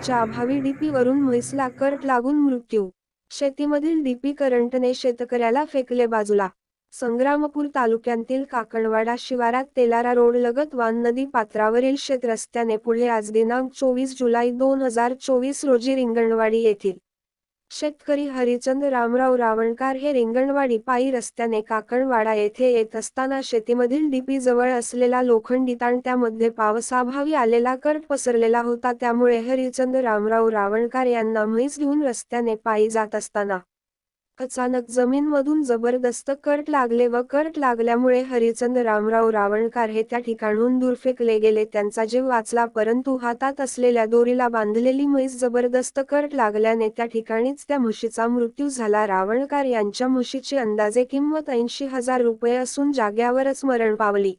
पाण्याच्या अभावी डीपीवरून म्हैसला करट लागून मृत्यू. शेतीमधील डीपी करंटने शेतकऱ्याला फेकले बाजूला. संग्रामपूर तालुक्यातील काकणवाडा शिवारात तेलारा रोड लगत वान नदी पात्रावरील शेत रस्त्याने पुढे आज दिनांक चोवीस जुलै दोन हजार चोवीस रोजी रिंगणवाडी येथील शेतकरी हरिचंद रामराव रावणकार हे रिंगणवाडी पायी रस्त्याने काकणवाडा येथे येत असताना शेतीमधील डीपी जवळ असलेला लोखंडी ताण त्यामध्ये पावसाभावी आलेला कर पसरलेला होता. त्यामुळे हरिचंद रामराव रावणकार यांना म्हैस घेऊन रस्त्याने पायी जात असताना अचानक जमीनमधून जबरदस्त कट लागले व कट लागल्यामुळे हरिचंद रामराव रावणकार हे त्या ठिकाणून दूर फेकले गेले. त्यांचा जीव वाचला परंतु हातात असलेल्या दोरीला बांधलेली म्हैस जबरदस्त कट लागल्याने त्या ठिकाणीच त्या म्हशीचा मृत्यू झाला. रावणकार यांच्या म्हशीची अंदाजे किंमत ऐंशी हजार रुपये असून जाग्यावरच मरण पावली.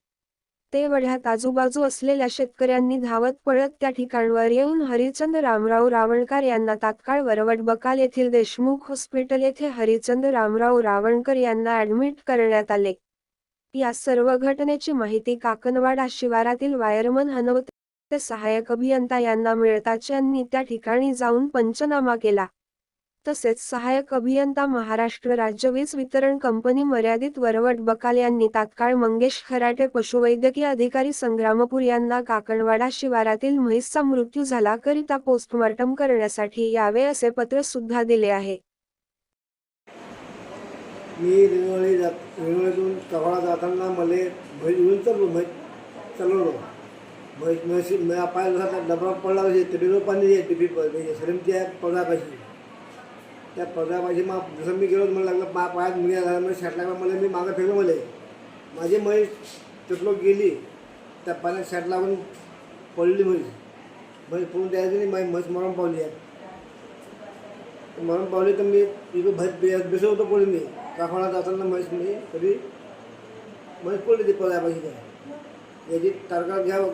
ते वढ्यात आजूबाजू असलेल्या शेतकऱ्यांनी धावत पळत त्या ठिकाणवर येऊन हरिचंद रामराव रावणकर यांना तात्काळ वरवट बकाल येथील देशमुख हॉस्पिटल येथे हरिचंद रामराव रावणकर यांना ऍडमिट करण्यात आले. या सर्व घटनेची माहिती काकनवाडा शिवारातील वायरमन हनवते सहाय्यक अभियंता यांना मिळताच यांनी त्या ठिकाणी जाऊन पंचनामा केला. तसेच सहाय्यक अभियंता महाराष्ट्र राज्य वीज वितरण कंपनी मर्यादित वरवट बकाल यांनी तात्काळ मंगेश खराटे पशुवैद्यकीय अधिकारी संग्रामपूर यांना काकणवाडा शिवारातील म्हैसचा मृत्यू झाला करिता पोस्टमॉर्टम करण्यासाठी यावे असे पत्र सुद्धा दिले आहे. मी रेल्वेवाडी जात रेल्वेतून कवाळा जाताना मला भैस घेऊन चाललो म्हैस चालवलो. म्हैस म्हशी मला पाय जसा डबा पडला म्हणजे पाहिजे टिपीवर पाणी आहे टिपी सरीमच्या पदापाशी त्या पदापाशी मग जसं मी गेलो मला लागलं पा पायात मुली झाला मला शॅट लागला मला मी मागं फेकलं मला. माझी म्हैस तिथलो गेली त्या पाण्यात शॅट लागून पडली म्हैस म्हैस पळून द्यायची नाही माझी म्हैस मरण पावली आहे. मरण पावली तर मी इकडे भैस बे- बेसत होतो पडली मी. काकणा जाताना म्हैस मी तरी म्हैस पडली ती पळायपाशी काय याची तारखा घ्यावं